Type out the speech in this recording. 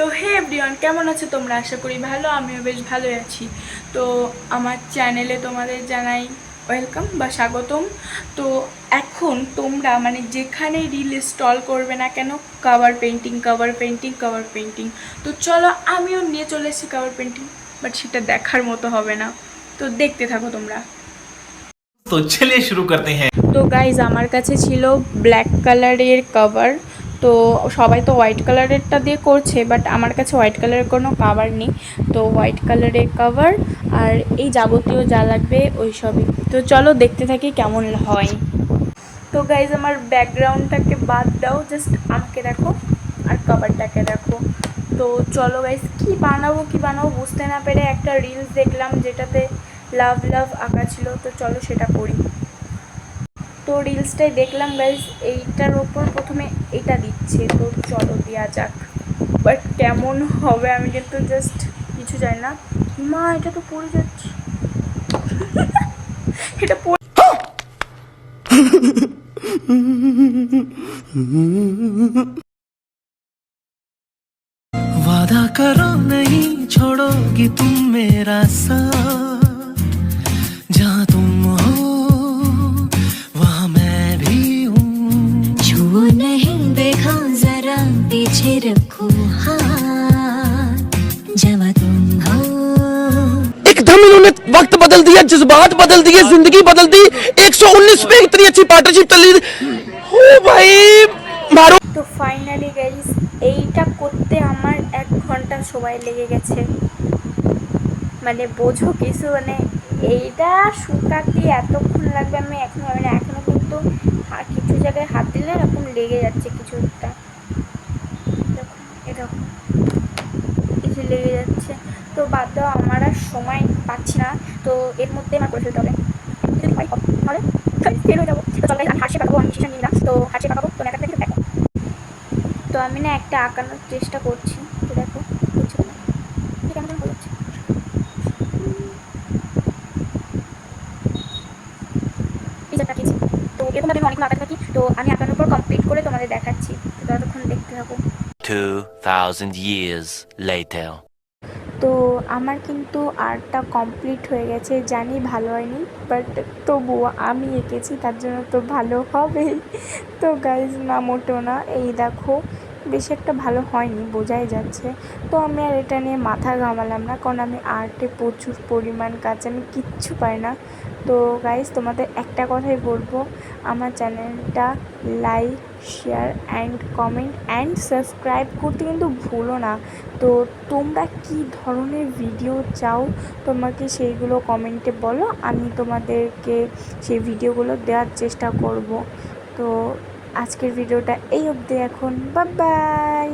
তো হে এভরিওয়ান কেমন আছো তোমরা? আশা করি ভালো আমিও বেশ ভালোই আছি। তো আমার চ্যানেলে তোমাদের জানাই ওয়েলকাম বা স্বাগতম। তো এখন তোমরা মানে যেখানে রিল স্টল করবে না কেন cover painting cover painting cover painting তো চলো আমিও নিয়ে চলে এসেছি কাভার পেন্টিং বাট সেটা দেখার মতো হবে না। তো দেখতে থাকো তোমরা। তো চলে শুরু করতে হ্যাঁ। তো গাইজ আমার কাছে ছিল ব্ল্যাক কালারের কাভার তো সবাই তো হোয়াইট কালারেরটা দিয়ে করছে বাট আমার কাছে হোয়াইট কালারের কোনো কাভার নেই। তো হোয়াইট কালারের কাভার আর এই যাবতীয় যা লাগবে ওই সবই। তো চলো দেখতে থাকি কেমন হয়। তো গাইজ আমার ব্যাকগ্রাউন্ডটাকে বাদ দাও জাস্ট আমাকে দেখো আর কাভারটাকে দেখো তো চলো গাইজ কি বানাবো কি বানাবো বুঝতে না পেরে একটা রিলস দেখলাম যেটাতে লাভ লাভ আঁকা ছিল। তো চলো সেটা করি। তো রিলসটাই দেখলাম গাইজ এইটার ওপর প্রথমে এটা দিচ্ছে তো চলো দেওয়া যাক বাট কেমন হবে আমি কিন্তু জাস্ট কিছু জানি না মা এটা তো পড়ে যাচ্ছে এটা পড়ে वादा करो नहीं छोड़ोगी तुम मेरा साथ दिया जज्बात बदल दिए जिंदगी बदल दी 119 पे इतनी अच्छी पार्टनरशिप चल रही ओ भाई मारो তো ফাইনালি গাইজ এইটা করতে আমার এক ঘন্টা সময় লেগে গেছে মানে বোঝো কিছু মানে এইটা শুকাতে এতক্ষণ লাগবে আমি এখন মানে এখনও কিন্তু হা- কিছু জায়গায় হাত দিলে এরকম লেগে যাচ্ছে কিছু একটা দেখো, এরকম কিছু লেগে যাচ্ছে তো বাদ দাও আমার আর সময় পাচ্ছি না তো এর মধ্যে আমার করে ফেলতে হবে। যদি তাহলে ফেল হয়ে যাব। তো আমি হাসি পাকাবো আমি ডিসিশন নিলাম। তো হাসি পাকাবো তো একটা দেখো। তো আমি না একটা আঁকানোর চেষ্টা করছি তো দেখো বুঝছ না খেয়েছি তো আমি থাকি। তো আমি আঁকানোর পর কমপ্লিট করে দেখাচ্ছি। ততক্ষণ দেখতে থাকো। 2,000 years later. তো আমার কিন্তু আর্টটা কমপ্লিট হয়ে গেছে। জানি ভালো হয়নি বাট তবুও আমি এঁকেছি, তার জন্য তো ভালো হবেই। তো গাইজ না মোটেও না, এই দেখো, বেশি একটা ভালো হয়নি, বোঝাই যাচ্ছে। তো আমি আর এটা নিয়ে মাথা ঘামালাম না, কারণ আমি আর্টে প্রচুর পরিমাণ কাজ, আমি কিচ্ছু পাই না। তো গাইজ তোমাদের একটা কথাই বলব, আমার চ্যানেলটা like share and comment and subscribe করতে কিন্তু ভুলো না। তো তোমরা কি ধরনের ভিডিও চাও, তোমাকে সেইগুলো কমেন্টে বলো, আমি তোমাদেরকে সেই ভিডিওগুলো দেওয়ার চেষ্টা করব। তো আজকের ভিডিওটা এই অবধি এখন। Bye bye